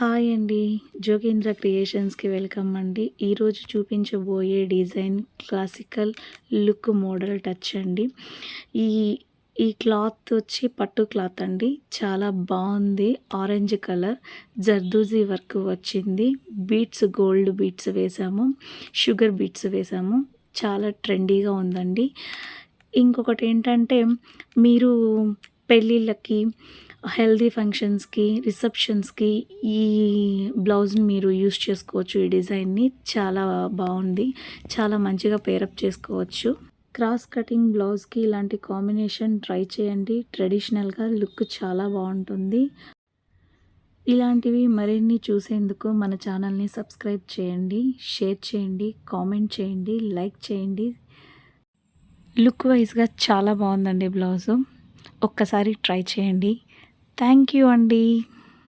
Hi అండి. Jogendra క్రియేషన్స్కి welcome అండి. ఈరోజు చూపించబోయే design classical look model touch అండి. ఈ ఈ క్లాత్ వచ్చి పట్టు క్లాత్ అండి. చాలా బాగుంది. Orange colour. జర్దూజీ వర్క్ వచ్చింది. బీట్స్ గోల్డ్ బీట్స్ వేసాము. షుగర్ బీట్స్ వేసాము. చాలా ట్రెండీగా ఉందండి. ఇంకొకటి ఏంటంటే మీరు పెళ్ళిళ్ళకి హెల్దీ ఫంక్షన్స్కి రిసెప్షన్స్కి ఈ బ్లౌజ్ని మీరు యూస్ చేసుకోవచ్చు. ఈ డిజైన్ని చాలా బాగుంది. చాలా మంచిగా పేరప్ చేసుకోవచ్చు. క్రాస్ కటింగ్ బ్లౌజ్కి ఇలాంటి కాంబినేషన్ ట్రై చేయండి. ట్రెడిషనల్గా లుక్ చాలా బాగుంటుంది. ఇలాంటివి మరిన్ని చూసేందుకు మన ఛానల్ని సబ్స్క్రైబ్ చేయండి. షేర్ చేయండి. కామెంట్ చేయండి. లైక్ చేయండి. లుక్ వైజ్గా చాలా బాగుందండి బ్లౌజు. ఒక్కసారి ట్రై చేయండి. థ్యాంక్ యూ అండి